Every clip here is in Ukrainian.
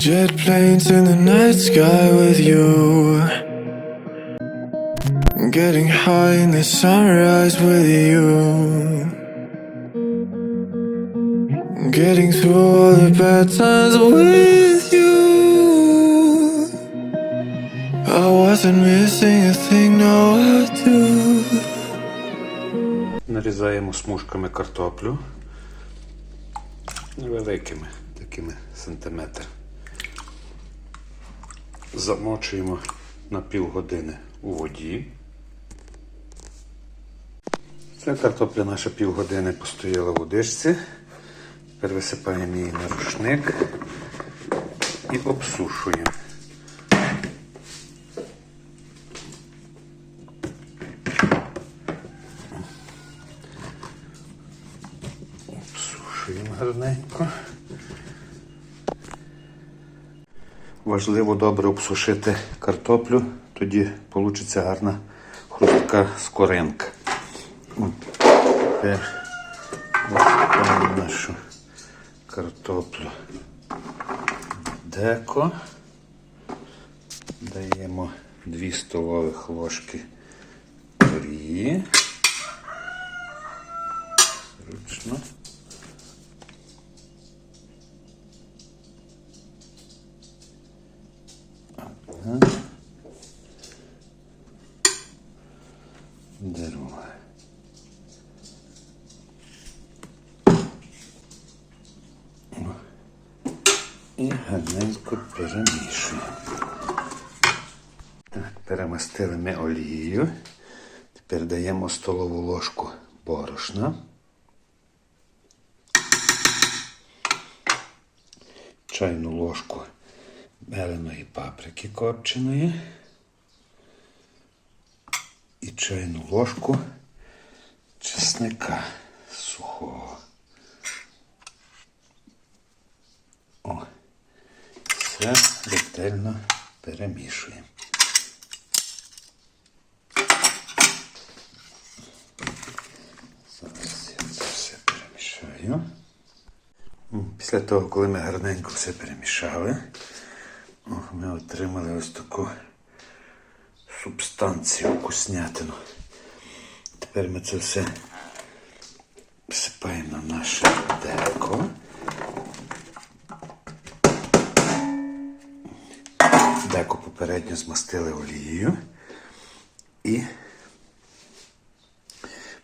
Jet planes in the night sky with you. Getting high in the sunrise with you. Getting through all the bad times with you. I wasn't missing a thing, no, I do. Нарізаємо смужками картоплю. Невеликими, такими сантиметр. Замочуємо на півгодини у воді. Ця картопля наша півгодини постояла в водичці. Тепер висипаємо її на рушник і обсушуємо. Обсушуємо гарненько. Важливо добре обсушити картоплю, тоді вийде гарна хрустка скоринка. Тепер висипаємо нашу картоплю деко. Даємо 2 столових ложки олії. Зручно. І гарненько перемішуємо. Перемастили ми олією. Тепер даємо столову ложку борошна. Чайну ложку меленої паприки копченої і чайну ложку чесника сухого. О, все ретельно перемішуємо. Зараз я це все перемішаю. Після того, коли ми гарненько все перемішали, ми отримали ось таку субстанцію вкуснятину. Тепер ми це все всипаємо на наше деко. Деко попередньо змастили олією і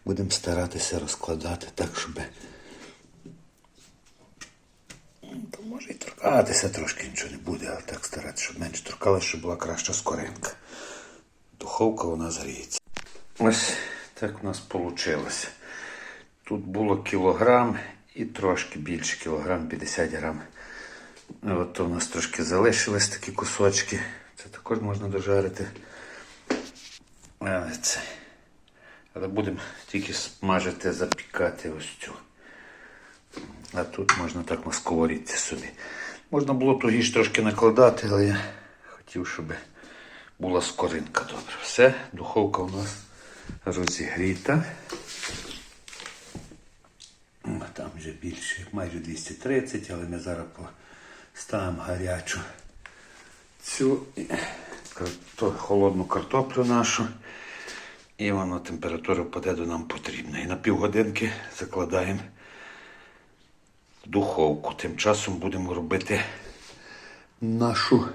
будемо старатися розкладати так, щоб то може і торкатися трошки нічого не буде, але так старатися, щоб менше торкалося, щоб була краща скоринка. Духовка у нас гріється. Ось так у нас вийшло. Тут було кілограм і трошки більше, кілограм 50 грам. От у нас трошки залишились такі кусочки. Це також можна дожарити. Але, це. Але будемо тільки смажити, запікати ось цю. А тут можна так на сковорідці собі. Можна було тугіш трошки накладати, але я хотів, щоб була скоринка добре. Все, духовка у нас розігріта. Там вже більше, майже 230, але ми зараз поставимо гарячу цю холодну картоплю нашу. І воно температура впаде до нам потрібна. І на півгодинки закладаємо духовку. Тим часом будемо робити нашу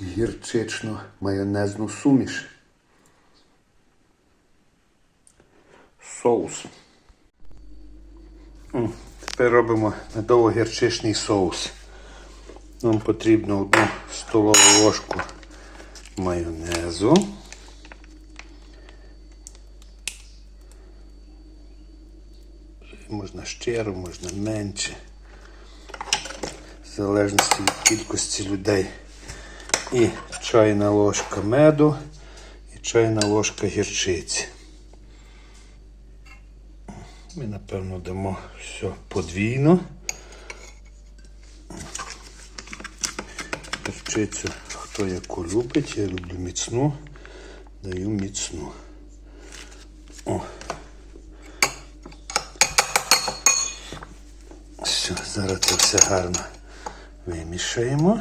гірчично майонезну суміш. Соус. Тепер робимо медово-гірчичний соус. Нам потрібно одну столову ложку майонезу. Можна щиро, можна менше. В залежності від кількості людей. І чайна ложка меду, і чайна ложка гірчиці. Ми, напевно, дамо все подвійно. Гірчицю, хто яку любить, я люблю міцну, даю міцну. О. Все, зараз це все гарно Вимішаємо.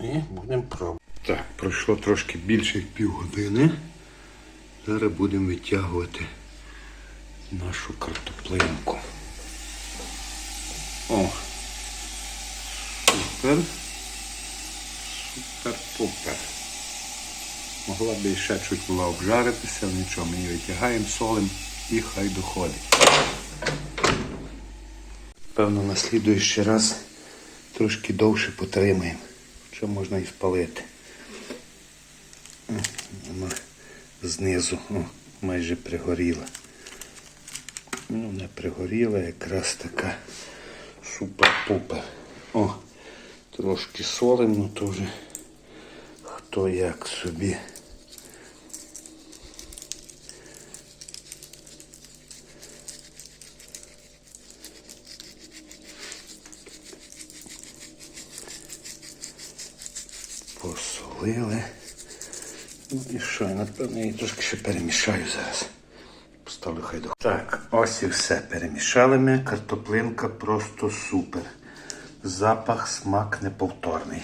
І будемо пробувати. Так, пройшло трошки більше півгодини. Зараз будемо витягувати нашу картоплинку. О! Супер. Супер-пупер. Могла б і ще чуть була обжаритися, але нічого, ми її витягаємо, солим і хай доходить. Певно, на слідуючий раз трошки довше потримаємо, що можна і спалити. Вона знизу о, майже пригоріла. Ну, не пригоріла, якраз така супер-пупер. О, трошки солим, то вже хто як собі. Посолили. Ну і що, я напевно її трошки ще перемішаю зараз. Поставлю хай до. Так, ось і все. Перемішали ми. Картоплинка просто супер. Запах, смак неповторний.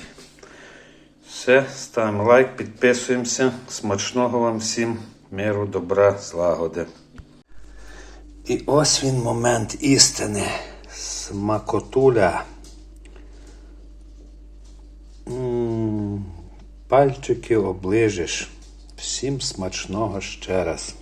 Все, ставимо лайк, підписуємося. Смачного вам всім, миру, добра, злагоди. І ось він момент істини. Смакотуля. М, Пальчики оближеш. Всім смачного ще раз.